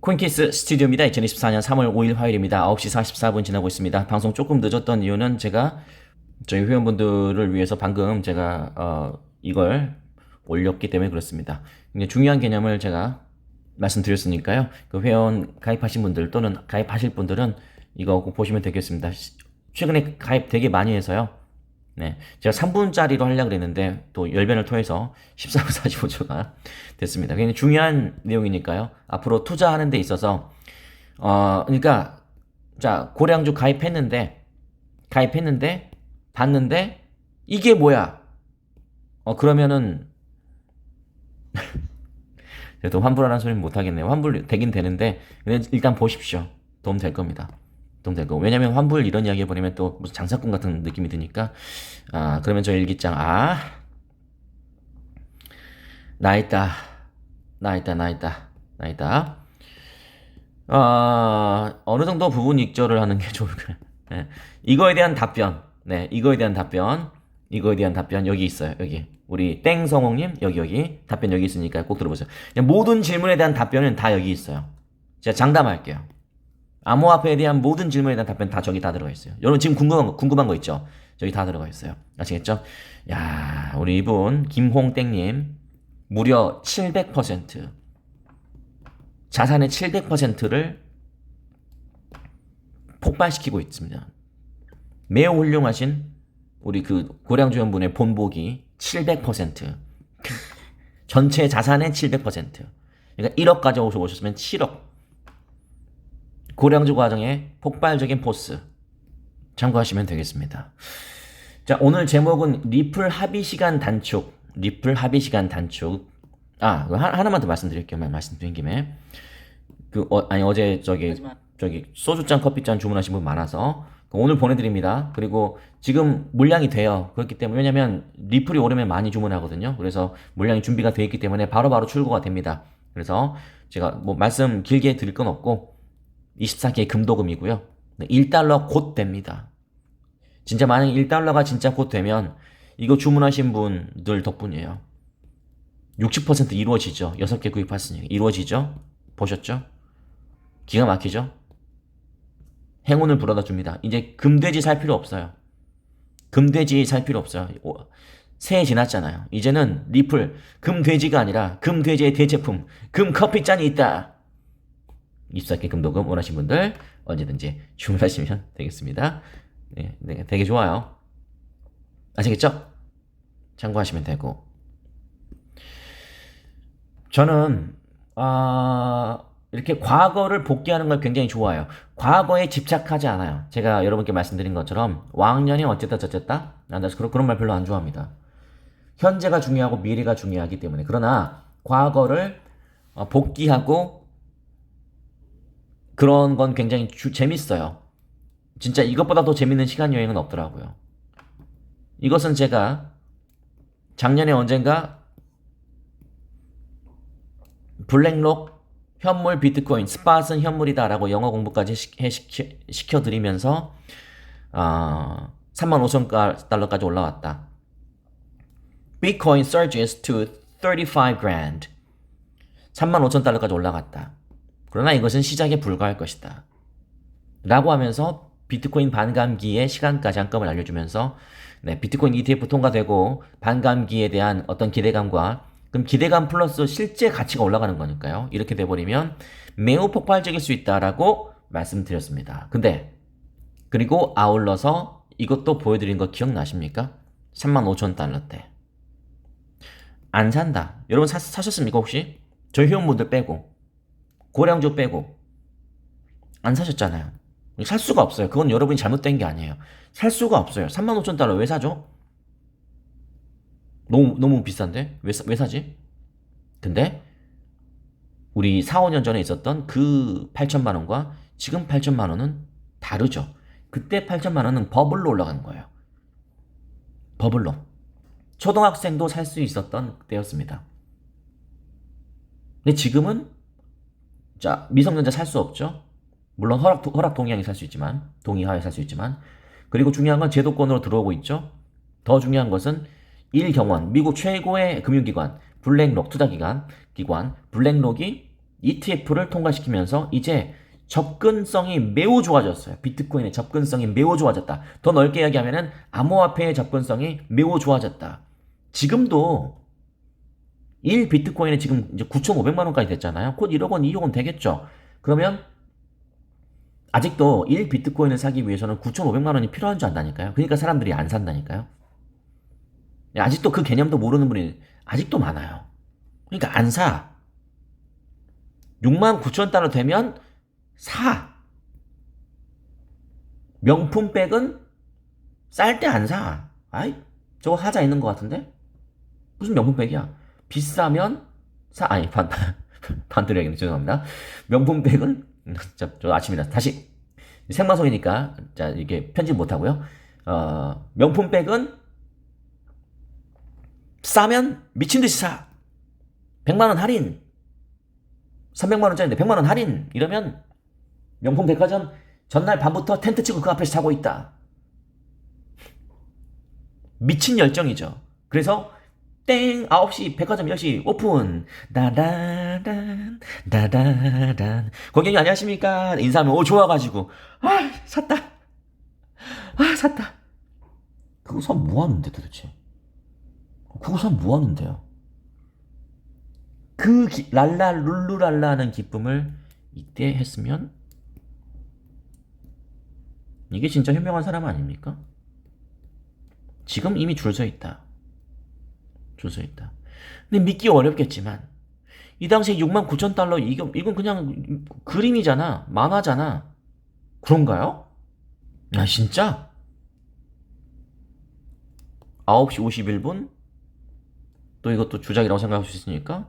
코인케이스 스튜디오입니다. 2024년 3월 5일 화요일입니다. 9시 44분 지나고 있습니다. 방송 조금 늦었던 이유는 제가 저희 회원분들을 위해서 방금 제가 어, 이걸 올렸기 때문에 그렇습니다. 중요한 개념을 제가 말씀드렸으니까요. 그 회원 가입하신 분들 또는 가입하실 분들은 이거 꼭 보시면 되겠습니다. 시- 최근에 가입 되게 많이 해서요. 네. 제가 3분짜리로 하려고 그랬는데 또 열변을 토해서 14분 45초가 됐습니다. 굉장히 중요한 내용이니까요. 앞으로 투자하는 데 있어서 어 그러니까 자 고량주 가입했는데 가입했는데 봤는데 이게 뭐야? 어 그러면은 그래도 환불하라는 소리는 못 하겠네요. 환불 되긴 되는데 일단 보십시오. 도움 될 겁니다. 도움 될 거고. 왜냐면 환불 이런 이야기 해버리면 또 무슨 장사꾼 같은 느낌이 드니까. 아 그러면 저 일기장 아 나 있다. 나 있다 나 있다. 나 있다. 아 어느 정도 부분 익절을 하는 게 좋을까요? 네. 이거에 대한 답변. 네 이거에 대한 답변. 이거에 대한 답변 여기 있어요 여기. 우리 땡성홍님 여기 여기. 답변 여기 있으니까 꼭 들어보세요. 모든 질문에 대한 답변은 다 여기 있어요. 제가 장담할게요 암호화폐에 대한 모든 질문에 대한 답변 다 저기 다 들어가 있어요. 여러분 지금 궁금한 거, 궁금한 거 있죠? 저기 다 들어가 있어요. 아시겠죠? 야, 우리 이분 김홍땡님 무려 700% 자산의 700%를 폭발시키고 있습니다. 매우 훌륭하신 우리 그 고량주연분의 본보기 700% 전체 자산의 700% 그러니까 1억 가져오셔 오셨으면 7억 고량주 과정의 폭발적인 포스 참고하시면 되겠습니다. 자 오늘 제목은 리플 합의 시간 단축 리플 합의 시간 단축 아 하- 하나만 더 말씀드릴게요 말- 말씀드린 김에 그 어, 아니 어제 저기 저기 소주잔 커피잔 주문하신 분 많아서 그 오늘 보내드립니다. 그리고 지금 물량이 돼요. 그렇기 때문에 왜냐면 리플이 오르면 많이 주문하거든요. 그래서 물량이 준비가 되어 있기 때문에 바로 바로 출고가 됩니다. 그래서 제가 뭐 말씀 길게 드릴 건 없고 24K 금도금이고요. 1달러 곧 됩니다. 진짜 만약 1달러가 진짜 곧 되면 이거 주문하신 분들 덕분이에요. 60% 이루어지죠. 6개 구입했으니까. 이루어지죠? 보셨죠? 기가 막히죠? 행운을 불어다 줍니다. 이제 금돼지 살 필요 없어요. 금돼지 살 필요 없어요. 오, 새해 지났잖아요. 이제는 리플, 금돼지가 아니라 금돼지의 대체품, 금커피잔이 있다. 24개 금도금 원하신 분들 언제든지 주문하시면 되겠습니다. 네, 네, 되게 좋아요. 아시겠죠? 참고하시면 되고. 저는 아 이렇게 과거를 복귀하는 걸 굉장히 좋아해요. 과거에 집착하지 않아요. 제가 여러분께 말씀드린 것처럼 왕년이 어쨌다 저쨌다 난 그런 그런 말 별로 안 좋아합니다. 현재가 중요하고 미래가 중요하기 때문에 그러나 과거를 어, 복귀하고 그런 건 굉장히 주- 재밌어요. 진짜 이것보다 더 재밌는 시간 여행은 없더라고요. 이것은 제가 작년에 언젠가 블랙록 현물 비트코인 스팟은 현물이다라고 영어 공부까지 시켜, 시켜드리면서 어, 3만 5천 달러까지 올라왔다. Bitcoin surges to 35 grand. 3만 5천 달러까지 올라갔다. 그러나 이것은 시작에 불과할 것이다. 라고 하면서 비트코인 반감기의 시간까지 한꺼번에 알려주면서 네, 비트코인 ETF 통과되고 반감기에 대한 어떤 기대감과 그럼 기대감 플러스 실제 가치가 올라가는 거니까요. 이렇게 돼버리면 매우 폭발적일 수 있다라고 말씀드렸습니다. 근데 그리고 아울러서 이것도 보여드린 거 기억나십니까? 3만 5천 달러 때. 안 산다. 여러분 사, 사셨습니까 혹시? 저희 회원분들 빼고 고량주 빼고 안 사셨잖아요. 살 수가 없어요. 그건 여러분이 잘못된 게 아니에요. 살 수가 없어요. 3만 5천 달러 왜 사죠? 너무 너무 비싼데 왜, 사- 왜 사지? 근데 우리 4, 5년 전에 있었던 그 8천만 원과 지금 8천만 원은 다르죠. 그때 8천만 원은 버블로 올라가는 거예요. 버블로. 초등학생도 살 수 있었던 때였습니다. 근데 지금은 자 미성년자 살 수 없죠. 물론 허락 허락 동의하에 살 수 있지만 동의하에 살 수 있지만 그리고 중요한 건 제도권으로 들어오고 있죠. 더 중요한 것은 일경원 미국 최고의 금융기관 블랙록 투자기관 기관 블랙록이 ETF를 통과시키면서 이제 접근성이 매우 좋아졌어요. 비트코인의 접근성이 매우 좋아졌다. 더 넓게 이야기하면은 암호화폐의 접근성이 매우 좋아졌다. 지금도 1 비트코인이 지금 이제 9,500만 원까지 됐잖아요. 곧 1억 원, 2억 원 되겠죠. 그러면 아직도 1 비트코인을 사기 위해서는 9,500만 원이 필요한 줄 안다니까요. 그러니까 사람들이 안 산다니까요. 아직도 그 개념도 모르는 분이 아직도 많아요. 그러니까 안 사. 6만 9천 달러 되면 사. 명품 백은 쌀 때 안 사. 아이, 저거 하자 있는 것 같은데? 무슨 명품 백이야? 비싸면 사, 아니, 반, 반대로야겠네. 죄송합니다. 명품백은, 저, 저 아침이라. 다시. 생방송이니까, 자, 이게 편집 못 하고요. 어, 명품백은 싸면 미친 듯이 사. 100만 원 할인. 300만 원짜리인데 100만 원 할인. 이러면 명품 백화점 전날 밤부터 텐트 치고 그 앞에서 자고 있다. 미친 열정이죠. 그래서 땡. 9시 백화점 10시 오픈. 다다단 다다단. 고객님 안녕하십니까? 인사하면 오 좋아가지고. 아 샀다. 아 샀다. 그거 사 뭐하는데 도대체? 그거 사 뭐하는데요? 그 기, 랄라 룰루랄라 하는 기쁨을 이때 했으면 이게 진짜 현명한 사람 아닙니까? 지금 이미 줄 서 있다. 줄서 있다. 근데 믿기 어렵겠지만 이 당시에 6만 9천 달러 이건, 이건 그냥 그림이잖아. 만화잖아. 그런가요? 아 진짜? 9시 51분? 또 이것도 주작이라고 생각할 수 있으니까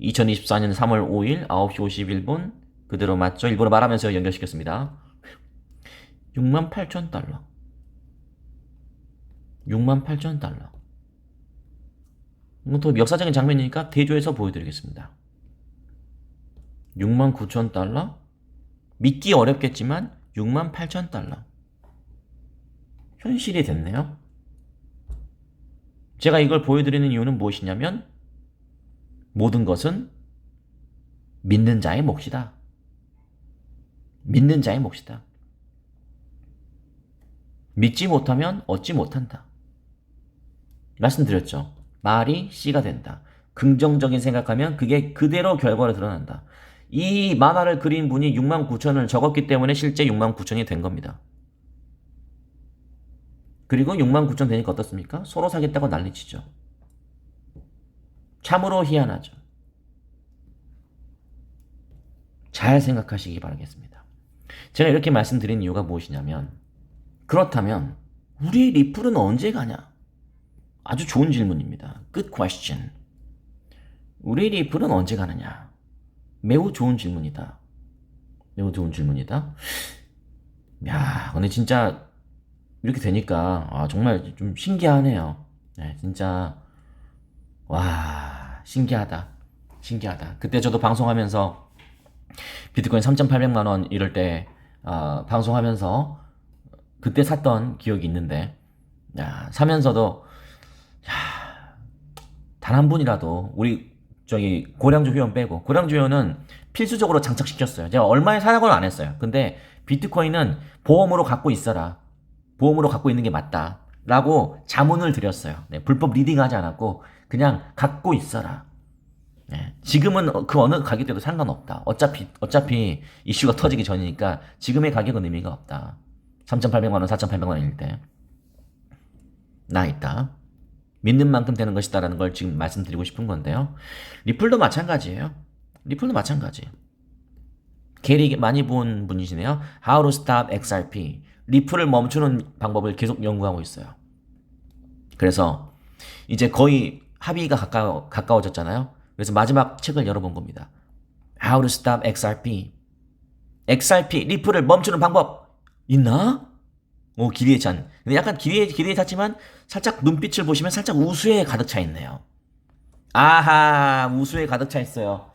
2024년 3월 5일 9시 51분 그대로 맞죠? 일부러 말하면서 연결시켰습니다. 6만 8천 달러. 6만 8천 달러. 또 역사적인 장면이니까 대조해서 보여드리겠습니다. 6만 9천 달러? 믿기 어렵겠지만 6만 8천 달러. 현실이 됐네요. 제가 이걸 보여드리는 이유는 무엇이냐면 모든 것은 믿는 자의 몫이다. 믿는 자의 몫이다. 믿지 못하면 얻지 못한다. 말씀드렸죠. 말이 씨가 된다. 긍정적인 생각하면 그게 그대로 결과로 드러난다. 이 만화를 그린 분이 6만 9천을 적었기 때문에 실제 6만 9천이 된 겁니다. 그리고 6만 9천 되니까 어떻습니까? 서로 사겠다고 난리치죠. 참으로 희한하죠. 잘 생각하시기 바라겠습니다. 제가 이렇게 말씀드린 이유가 무엇이냐면, 그렇다면, 우리 리플은 언제 가냐? 아주 좋은 질문입니다. Good question. 우리 리플은 언제 가느냐? 매우 좋은 질문이다. 매우 좋은 질문이다. 야, 근데 진짜 이렇게 되니까 아, 정말 좀 신기하네요. 네, 진짜 와 신기하다. 신기하다. 그때 저도 방송하면서 비트코인 3,800만 원 이럴 때 어, 방송하면서 그때 샀던 기억이 있는데 야, 사면서도 단 한 분이라도 우리 저기 고량주 회원 빼고 고량주 회원은 필수적으로 장착시켰어요. 제가 얼마에 사라고는 안 했어요. 근데 비트코인은 보험으로 갖고 있어라. 보험으로 갖고 있는 게 맞다. 라고 자문을 드렸어요. 네, 불법 리딩하지 않았고 그냥 갖고 있어라. 네, 지금은 그 어느 가격대도 상관없다. 어차피 어차피 이슈가 터지기 전이니까 지금의 가격은 의미가 없다. 3,800만 원, 4,800만 원일 때. 나 있다. 믿는 만큼 되는 것이다라는 걸 지금 말씀드리고 싶은 건데요. 리플도 마찬가지예요. 리플도 마찬가지. 게리 많이 본 분이시네요. How to stop XRP. 리플을 멈추는 방법을 계속 연구하고 있어요. 그래서 이제 거의 합의가 가까워, 가까워졌잖아요. 그래서 마지막 책을 열어본 겁니다. How to stop XRP. XRP, 리플을 멈추는 방법 있나? 오, 기대에 찬. 근데 약간 기대에, 기대에 찼지만 살짝 눈빛을 보시면 살짝 우수에 가득 차 있네요. 아하, 우수에 가득 차 있어요.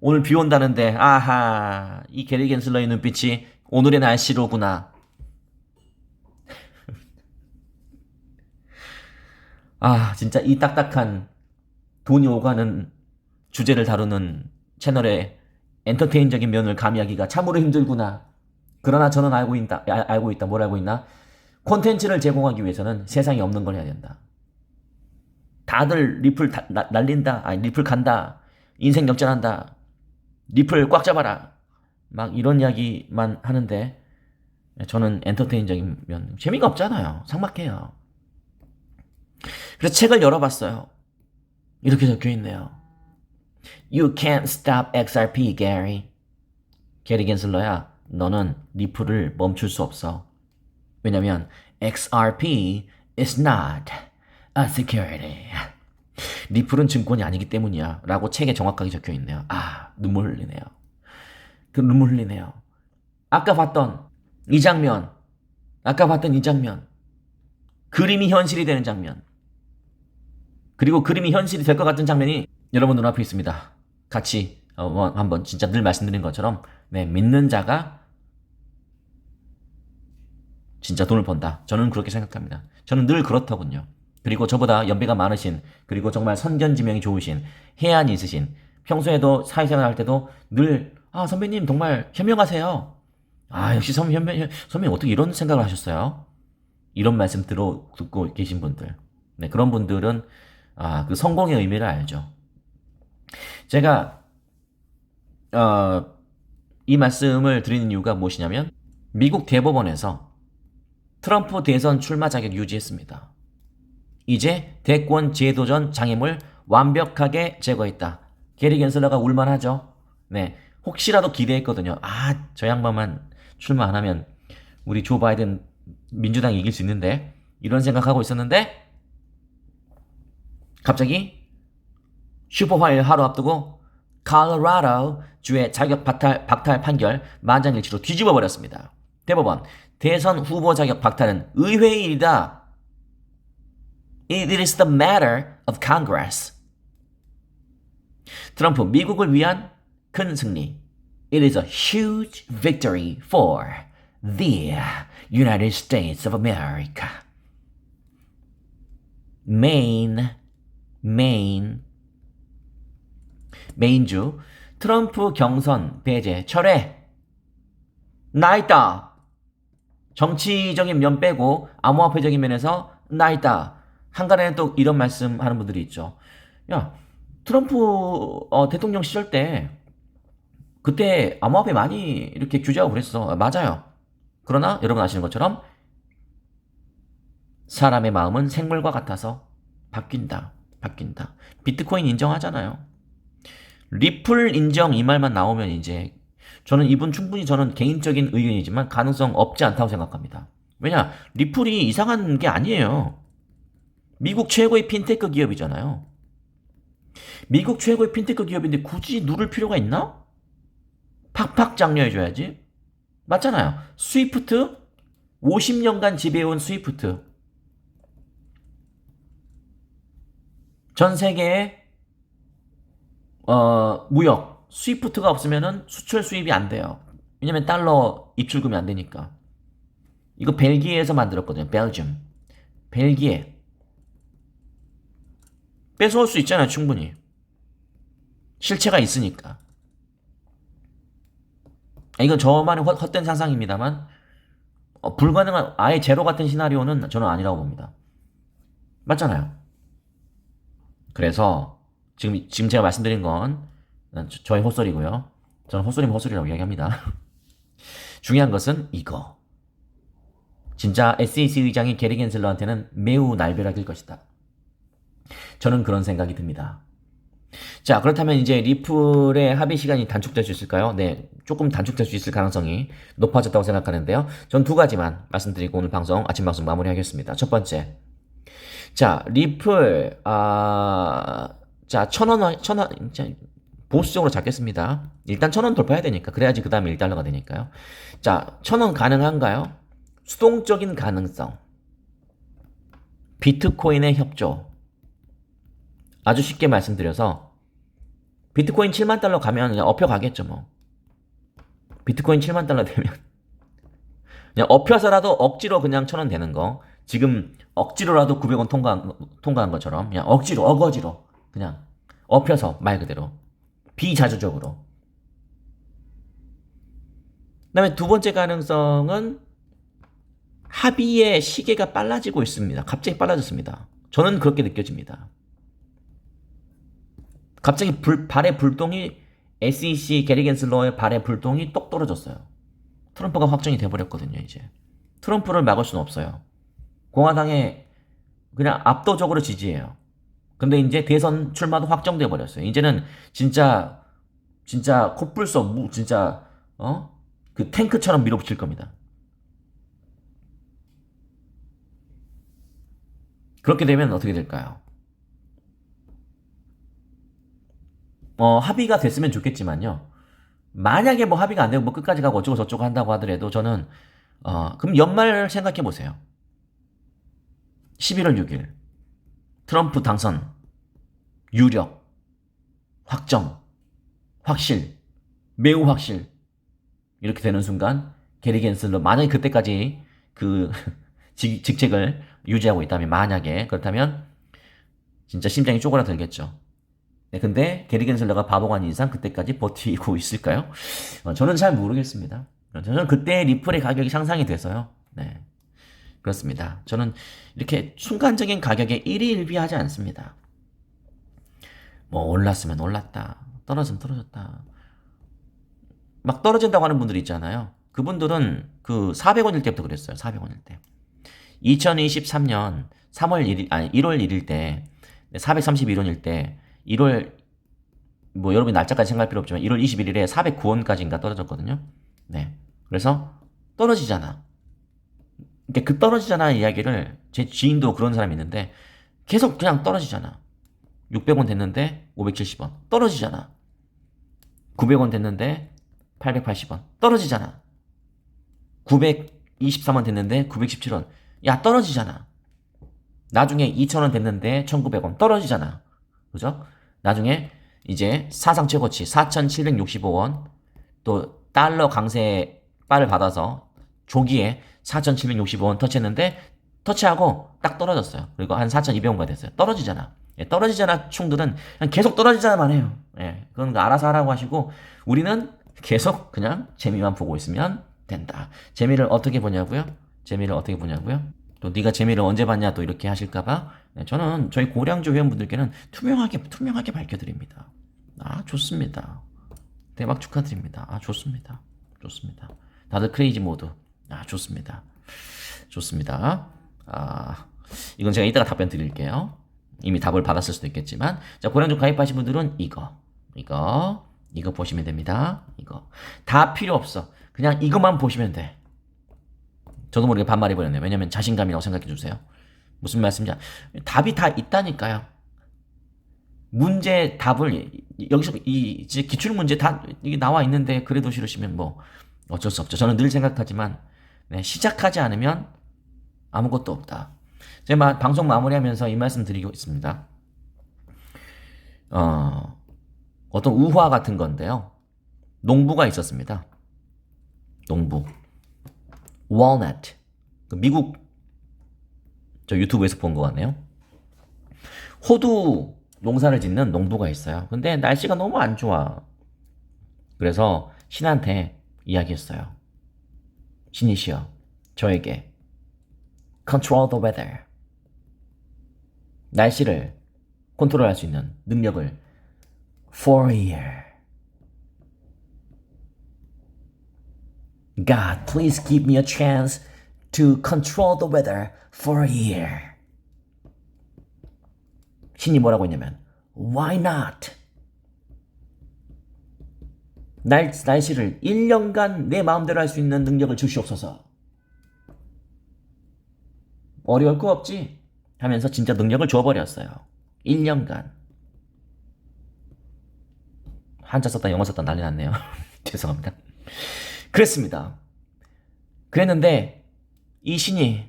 오늘 비 온다는데, 아하, 이 게리 겐슬러의 눈빛이 오늘의 날씨로구나. 아, 진짜 이 딱딱한 돈이 오가는 주제를 다루는 채널의 엔터테인적인 면을 가미하기가 참으로 힘들구나. 그러나 저는 알고 있다. 아, 알고 있다. 뭘 알고 있나? 콘텐츠를 제공하기 위해서는 세상에 없는 걸 해야 된다. 다들 리플 다- 나- 날린다. 아니 리플 간다. 인생 역전한다. 리플 꽉 잡아라. 막 이런 이야기만 하는데 저는 엔터테인적인 면 재미가 없잖아요. 삭막해요. 그래서 책을 열어봤어요. 이렇게 적혀 있네요. You can't stop XRP, Gary. 게리 겐슬러야, 너는 리플을 멈출 수 없어. 왜냐면 XRP is not a security. 리플은 증권이 아니기 때문이야. 라고 책에 정확하게 적혀 있네요. 아, 눈물 흘리네요. 그 눈물 흘리네요. 아까 봤던 이 장면, 아까 봤던 이 장면, 그림이 현실이 되는 장면, 그리고 그림이 현실이 될 것 같은 장면이 여러분 눈앞에 있습니다. 같이 어, 뭐 한번 진짜 늘 말씀드린 것처럼 네, 믿는 자가 진짜 돈을 번다. 저는 그렇게 생각합니다. 저는 늘 그렇더군요. 그리고 저보다 연배가 많으신 그리고 정말 선견지명이 좋으신 해안이 있으신 평소에도 사회생활 할 때도 늘 아 선배님 정말 현명하세요. 아 역시 선 현명 선배님 어떻게 이런 생각을 하셨어요? 이런 말씀 들어 듣고 계신 분들, 네 그런 분들은 아 그 성공의 의미를 알죠. 제가 어, 이 말씀을 드리는 이유가 무엇이냐면 미국 대법원에서 트럼프 대선 출마 자격 유지했습니다. 이제 대권 재도전 장애물 완벽하게 제거했다. 게리 겐슬러가 울만하죠. 네, 혹시라도 기대했거든요. 아, 저 양반만 출마 안 하면 우리 조 바이든 민주당이 이길 수 있는데 이런 생각하고 있었는데 갑자기 슈퍼화일 하루 앞두고 칼로라도 주의 자격 박탈, 박탈 판결 만장일치로 뒤집어 버렸습니다. 대법원 대선 후보 자격 박탈은 의회의 일이다. It is the matter of Congress. 트럼프 미국을 위한 큰 승리. It is a huge victory for the United States of America. Maine, Maine, 메인주 트럼프 경선 배제 철회 나 있다 정치적인 면 빼고 암호화폐적인 면에서 나 있다. 한간에는 또 이런 말씀 하는 분들이 있죠. 야 트럼프 어, 대통령 시절 때 그때 암호화폐 많이 이렇게 규제하고 그랬어. 맞아요. 그러나 여러분 아시는 것처럼 사람의 마음은 생물과 같아서 바뀐다. 바뀐다. 비트코인 인정하잖아요. 리플 인정 이 말만 나오면 이제 저는 이분 충분히 저는 개인적인 의견이지만 가능성 없지 않다고 생각합니다. 왜냐 리플이 이상한 게 아니에요. 미국 최고의 핀테크 기업이잖아요. 미국 최고의 핀테크 기업인데 굳이 누를 필요가 있나? 팍팍 장려해줘야지. 맞잖아요. 스위프트 50년간 지배해온 스위프트 전 세계에 어, 무역, 스위프트가 없으면은 수출 수입이 안 돼요. 왜냐면 달러 입출금이 안 되니까. 이거 벨기에에서 만들었거든요. 벨gium. 벨기에. 뺏어올 수 있잖아요, 충분히. 실체가 있으니까. 아, 이건 저만의 헛- 헛된 상상입니다만, 어, 불가능한, 아예 제로 같은 시나리오는 저는 아니라고 봅니다. 맞잖아요. 그래서, 지금, 지금 제가 말씀드린 건 저- 저의 헛소리고요. 저는 헛소리면 헛소리라고 이야기합니다. 중요한 것은 이거. 진짜 SEC 의장이 게리 겐슬러한테는 매우 날벼락일 것이다. 저는 그런 생각이 듭니다. 자, 그렇다면 이제 리플의 합의 시간이 단축될 수 있을까요? 네, 조금 단축될 수 있을 가능성이 높아졌다고 생각하는데요. 전 두 가지만 말씀드리고 오늘 방송, 아침 방송 마무리하겠습니다. 첫 번째. 자, 리플, 아, 자, 천 원, 천 원, 자, 보수적으로 잡겠습니다. 일단 천 원 돌파해야 되니까. 그래야지 그 다음에 1달러가 되니까요. 자, 천 원 가능한가요? 수동적인 가능성. 비트코인의 협조. 아주 쉽게 말씀드려서, 비트코인 7만 달러 가면 그냥 업혀 가겠죠, 뭐. 비트코인 7만 달러 되면. 그냥 업혀서라도 억지로 그냥 천 원 되는 거. 지금 억지로라도 900원 통과한, 통과한 것처럼. 그냥 억지로, 어거지로. 그냥 업혀서 말 그대로. 비자주적으로. 그다음에 두 번째 가능성은 합의의 시계가 빨라지고 있습니다. 갑자기 빨라졌습니다. 저는 그렇게 느껴집니다. 갑자기 불, 발의 불똥이 SEC 게리 겐슬러의 발의 불똥이 똑 떨어졌어요. 트럼프가 확정이 돼버렸거든요, 이제. 트럼프를 막을 수는 없어요. 공화당에 그냥 압도적으로 지지해요. 근데 이제 대선 출마도 확정돼 버렸어요. 이제는 진짜 진짜 코뿔소 무 진짜 어? 그 탱크처럼 밀어붙일 겁니다. 그렇게 되면 어떻게 될까요? 어, 합의가 됐으면 좋겠지만요. 만약에 뭐 합의가 안 되고 뭐 끝까지 가고 어쩌고 저쩌고 한다고 하더라도 저는 어, 그럼 연말 생각해 보세요. 11월 6일 트럼프 당선 유력 확정 확실 매우 확실 이렇게 되는 순간 게리 겐슬러 만약에 그때까지 그 직, 직책을 유지하고 있다면 만약에 그렇다면 진짜 심장이 쪼그라들겠죠. 네, 근데 게리 겐슬러가 바보가 아닌 이상 그때까지 버티고 있을까요? 어, 저는 잘 모르겠습니다. 저는 그때 리플의 가격이 상상이 돼서요. 네. 그렇습니다. 저는 이렇게 순간적인 가격에 일희일비하지 않습니다. 뭐 올랐으면 올랐다. 떨어지면 떨어졌다. 막 떨어진다고 하는 분들 있잖아요. 그분들은 그 400원일 때부터 그랬어요. 400원일 때. 2023년 3월 1일, 아니 1월 1일 때 431원일 때 1월 뭐 여러분 날짜까지 생각할 필요 없지만 1월 21일에 409원까지인가 떨어졌거든요. 네. 그래서 떨어지잖아. 그러니까 그 떨어지잖아 이야기를 제 지인도 그런 사람이 있는데 계속 그냥 떨어지잖아. 600원 됐는데 570원 떨어지잖아. 900원 됐는데 880원 떨어지잖아. 923원 됐는데 917원 야 떨어지잖아. 나중에 2000원 됐는데 1900원 떨어지잖아. 그죠? 나중에 이제 사상 최고치 4765원 또 달러 강세 빨을 받아서 조기에 4,765원 터치했는데 터치하고 딱 떨어졌어요. 그리고 한 4,200원가 됐어요. 떨어지잖아. 예, 떨어지잖아 충들은 그냥 계속 떨어지잖아만 해요. 예, 그건 알아서 하라고 하시고 우리는 계속 그냥 재미만 보고 있으면 된다. 재미를 어떻게 보냐고요? 재미를 어떻게 보냐고요? 또 네가 재미를 언제 봤냐 또 이렇게 하실까봐 네, 저는 저희 고량주 회원분들께는 투명하게 투명하게 밝혀드립니다. 아 좋습니다. 대박 축하드립니다. 아 좋습니다. 좋습니다. 다들 크레이지 모드. 아 좋습니다. 좋습니다. 아 이건 제가 이따가 답변 드릴게요. 이미 답을 받았을 수도 있겠지만 자 고량주 가입하신 분들은 이거 이거 이거 보시면 됩니다. 이거 다 필요 없어. 그냥 이것만 보시면 돼. 저도 모르게 반말해 버렸네요. 왜냐면 자신감이라고 생각해 주세요. 무슨 말씀이냐? 답이 다 있다니까요. 문제 답을 여기서 이 기출 문제 다 이게 나와 있는데 그래도 싫으시면 뭐 어쩔 수 없죠. 저는 늘 생각하지만 네, 시작하지 않으면 아무것도 없다. 제가 방송 마무리하면서 이 말씀 드리고 있습니다. 어, 어떤 우화 같은 건데요. 농부가 있었습니다. 농부. walnut. 그 미국 저 유튜브에서 본 것 같네요. 호두 농사를 짓는 농부가 있어요. 근데 날씨가 너무 안 좋아. 그래서 신한테 이야기했어요. 신이시여, 저에게 control the weather. 날씨를 컨트롤할 수 있는 능력을 for year. God, please give me a chance to control the weather for a year. 신이 뭐라고 했냐면, Why not? 날, 날씨를 1년간 내 마음대로 할 수 있는 능력을 주시옵소서. 어려울 거 없지? 하면서 진짜 능력을 줘버렸어요. 1년간. 한자 썼다 영어 썼다 난리 났네요. 죄송합니다. 그랬습니다. 그랬는데 이 신이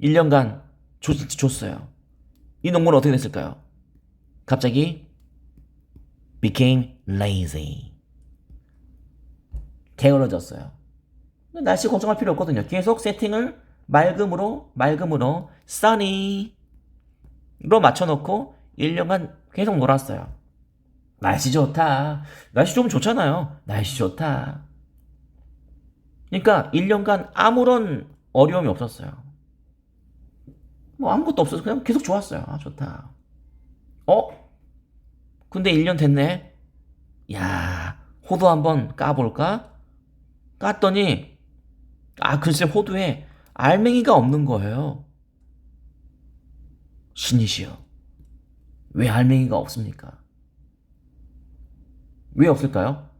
1년간 줬, 줬어요. 이 농부는 어떻게 됐을까요? 갑자기 became lazy. 게을러졌어요. 날씨 걱정할 필요 없거든요. 계속 세팅을 맑음으로 맑음으로 sunny로 맞춰놓고 1년간 계속 놀았어요. 날씨 좋다. 날씨 좀 좋잖아요. 날씨 좋다. 그러니까 1년간 아무런 어려움이 없었어요. 뭐 아무것도 없어서 그냥 계속 좋았어요. 아, 좋다. 어? 근데 1년 됐네? 야, 호두 한번 까볼까? 깠더니, 아, 글쎄, 호두에 알맹이가 없는 거예요. 신이시여. 왜 알맹이가 없습니까? 왜 없을까요?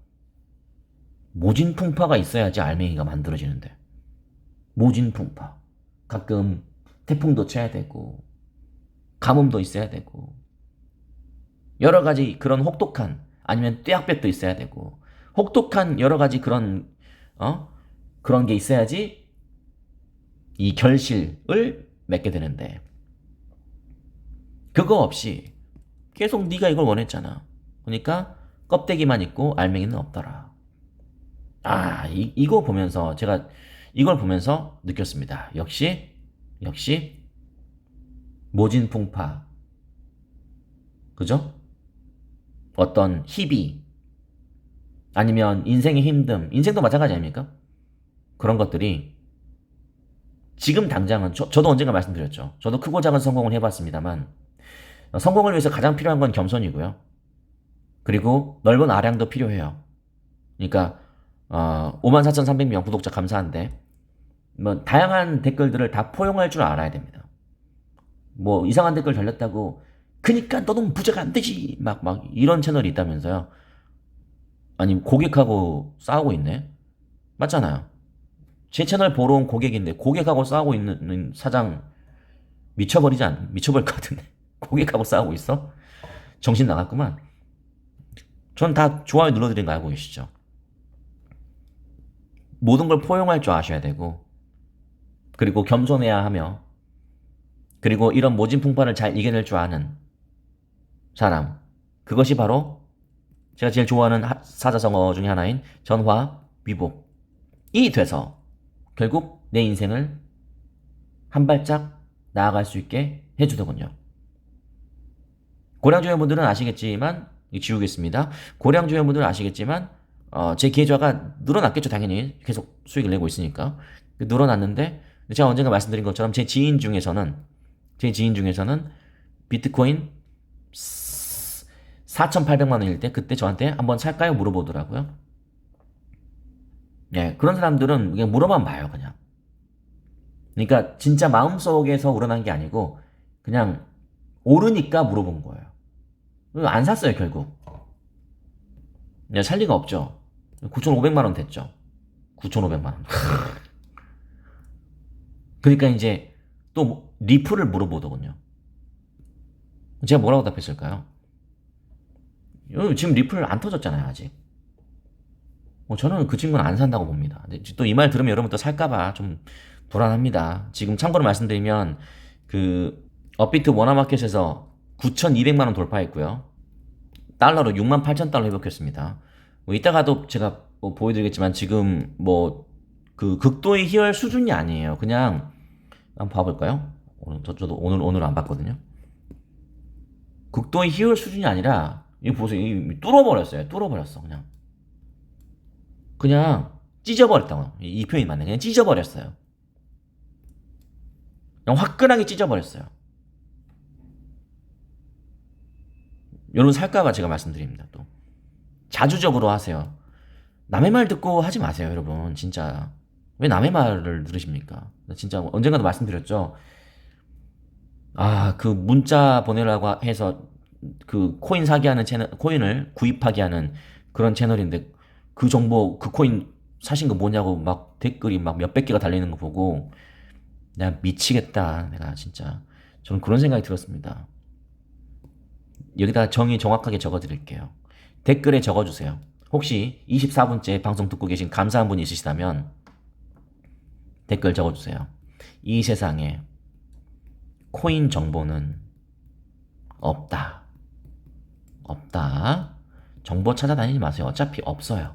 모진풍파가 있어야지 알맹이가 만들어지는데. 모진풍파. 가끔 태풍도 쳐야 되고, 가뭄도 있어야 되고, 여러 가지 그런 혹독한, 아니면 떼약볕도 있어야 되고, 혹독한 여러 가지 그런, 어? 그런 게 있어야지 이 결실을 맺게 되는데, 그거 없이 계속 네가 이걸 원했잖아. 그러니까 껍데기만 있고 알맹이는 없더라. 아, 이, 이거 보면서 제가 이걸 보면서 느꼈습니다. 역시 역시 모진풍파. 그죠? 어떤 희비 아니면 인생의 힘듦, 인생도 마찬가지 아닙니까? 그런 것들이 지금 당장은 저, 저도 언젠가 말씀드렸죠. 저도 크고 작은 성공을 해봤습니다만 성공을 위해서 가장 필요한 건 겸손이고요. 그리고 넓은 아량도 필요해요. 그러니까 어, 54,300명 구독자 감사한데 뭐 다양한 댓글들을 다 포용할 줄 알아야 됩니다. 뭐 이상한 댓글 달렸다고 그니까 너는 부자가 안 되지 막 막 이런 채널이 있다면서요. 아니 고객하고 싸우고 있네. 맞잖아요. 제 채널 보러 온 고객인데 고객하고 싸우고 있는 사장 미쳐버리지 않 미쳐버릴 것 같은데 고객하고 싸우고 있어? 정신 나갔구만. 전 다 좋아요 눌러드린 거 알고 계시죠? 모든 걸 포용할 줄 아셔야 되고, 그리고 겸손해야 하며, 그리고 이런 모진 풍파를 잘 이겨낼 줄 아는 사람. 그것이 바로 제가 제일 좋아하는 하- 사자성어 중에 하나인 전화 위복이 돼서 결국 내 인생을 한 발짝 나아갈 수 있게 해주더군요. 고량주 회원분들은 아시겠지만 지우겠습니다. 고량주 회원분들은 아시겠지만 어, 제 계좌가 늘어났겠죠 당연히 계속 수익을 내고 있으니까 늘어났는데 제가 언젠가 말씀드린 것처럼 제 지인 중에서는 제 지인 중에서는 비트코인 4,800만 원일 때 그때 저한테 한번 살까요 물어보더라고요. 예, 그런 사람들은 그냥 물어만 봐요 그냥. 그러니까 진짜 마음속에서 우러난 게 아니고 그냥 오르니까 물어본 거예요. 안 샀어요 결국. 야, 살 리가 없죠. 9,500만 원 됐죠. 9,500만 원. 그러니까 이제 또 리플을 물어보더군요. 제가 뭐라고 답했을까요? 요, 지금 리플 안 터졌잖아요 아직. 뭐 저는 그 친구는 안 산다고 봅니다. 또 이 말 들으면 여러분 또 살까봐 좀 불안합니다. 지금 참고로 말씀드리면 그 업비트 워너마켓에서 9,200만 원 돌파했고요. 달러로 6만 8천 달러 회복했습니다. 뭐 이따가도 제가 뭐 보여드리겠지만 지금 뭐 그 극도의 희열 수준이 아니에요. 그냥 한번 봐볼까요? 오늘 저, 저도 오늘 오늘 안 봤거든요. 극도의 희열 수준이 아니라 이거 보세요. 이 뚫어버렸어요. 뚫어버렸어 그냥. 그냥 찢어버렸다고. 이, 이 표현이 맞네. 그냥 찢어버렸어요. 그냥 화끈하게 찢어버렸어요. 여러분 살까봐 제가 말씀드립니다. 또 자주적으로 하세요. 남의 말 듣고 하지 마세요, 여러분. 진짜 왜 남의 말을 들으십니까? 나 진짜 언젠가도 말씀드렸죠. 아, 그 문자 보내라고 해서 그 코인 사기하는 채널, 코인을 구입하게 하는 그런 채널인데 그 정보, 그 코인 사신 거 뭐냐고 막 댓글이 막 몇백 개가 달리는 거 보고 내가 미치겠다. 내가 진짜 저는 그런 생각이 들었습니다. 여기다 정의 정확하게 적어 드릴게요. 댓글에 적어 주세요. 혹시 24분째 방송 듣고 계신 감사한 분이 있으시다면 댓글 적어 주세요. 이 세상에 코인 정보는 없다. 없다. 정보 찾아다니지 마세요. 어차피 없어요.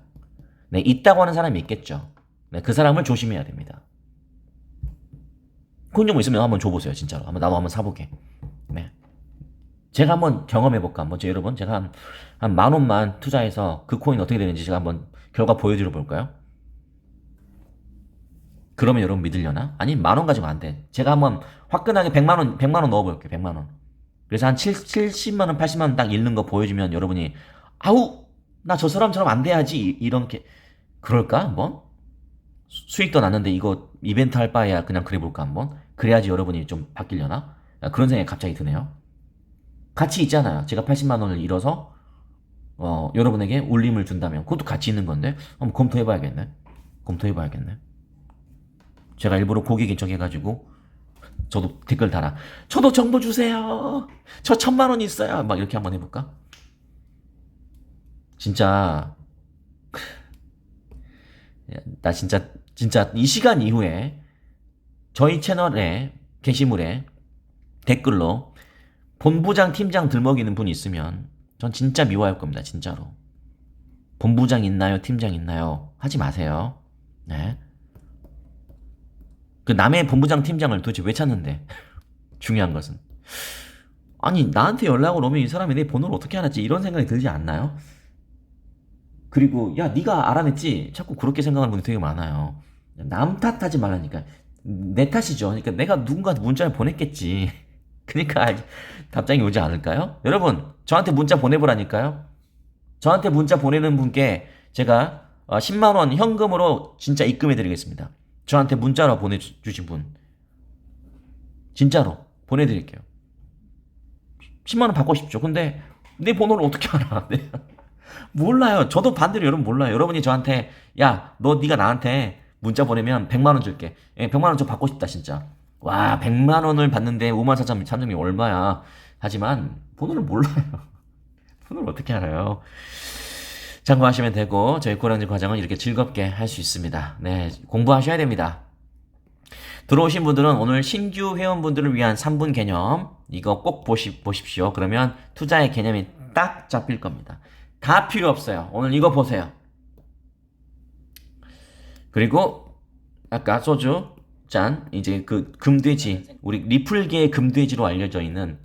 네, 있다고 하는 사람이 있겠죠. 네, 그 사람을 조심해야 됩니다. 정보 있으면 한번 줘보세요, 진짜로. 한번 나도 한번 사보게. 네. 제가 한번 경험해볼까? 한번 저 여러분, 제가 한, 한 만 원만 투자해서 그 코인 어떻게 되는지 제가 한번 결과 보여드려 볼까요? 그러면 여러분 믿으려나? 아니, 만 원 가지고 안 돼. 제가 한번 화끈하게 100만 원, 100만 원 넣어볼게요, 100만 원. 그래서 한 7, 70만 원, 80만 원 딱 잃는 거 보여주면 여러분이, 아우! 나 저 사람처럼 안 돼야지. 이- 이렇게. 그럴까? 한번? 수- 수익도 났는데 이거 이벤트 할 바에야 그냥 그래볼까 한번? 그래야지 여러분이 좀 바뀌려나? 아, 그런 생각이 갑자기 드네요. 가치 있잖아요. 제가 80만 원을 잃어서 어, 여러분에게 울림을 준다면 그것도 가치 있는 건데 한번 검토해봐야겠네. 검토해봐야겠네. 제가 일부러 고객 인 척해가지고 저도 댓글 달아. 저도 정보 주세요. 저 천만 원 있어요. 막 이렇게 한번 해볼까? 진짜. 야, 나 진짜 진짜 이 시간 이후에 저희 채널에 게시물에 댓글로 본부장 팀장 들먹이는 분 있으면 전 진짜 미워할 겁니다 진짜로. 본부장 있나요? 팀장 있나요? 하지 마세요. 네. 그 남의 본부장 팀장을 도대체 왜 찾는데? 중요한 것은. 아니 나한테 연락을 오면 이 사람이 내 번호를 어떻게 알았지? 이런 생각이 들지 않나요? 그리고 야 네가 알아냈지? 자꾸 그렇게 생각하는 분이 되게 많아요. 남 탓하지 말라니까. 내 탓이죠. 그러니까 내가 누군가한테 문자를 보냈겠지. 그러니까 알- 답장이 오지 않을까요? 여러분 저한테 문자 보내보라니까요. 저한테 문자 보내는 분께 제가 어, 10만 원 현금으로 진짜 입금해 드리겠습니다. 저한테 문자로 보내주신 분. 진짜로 보내드릴게요. 10만 원 받고 싶죠. 근데 내 번호를 어떻게 알아? 네. 몰라요. 저도 반대로 여러분 몰라요. 여러분이 저한테 야, 너 네가 나한테 문자 보내면 100만 원 줄게. 예, 100만 원 좀 받고 싶다 진짜. 와, 100만 원을 받는데 5만 4천 3점이 얼마야. 하지만 번호를 몰라요. 번호를 어떻게 알아요? 참고하시면 되고 저희 꼬랑지 과정은 이렇게 즐겁게 할 수 있습니다. 네, 공부하셔야 됩니다. 들어오신 분들은 오늘 신규 회원분들을 위한 3분 개념 이거 꼭 보시, 보십시오. 그러면 투자의 개념이 딱 잡힐 겁니다. 다 필요 없어요. 오늘 이거 보세요. 그리고 아까 소주 짠 이제 그 금돼지 우리 리플계의 금돼지로 알려져 있는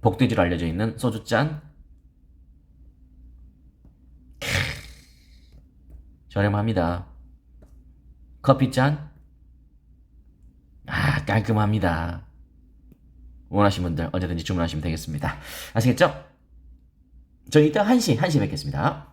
복돼지로 알려져 있는 소주 짠 크, 저렴합니다. 커피 짠 아, 깔끔합니다. 원하시는 분들 언제든지 주문하시면 되겠습니다. 아시겠죠? 저희 이따 1시, 1시 뵙겠습니다.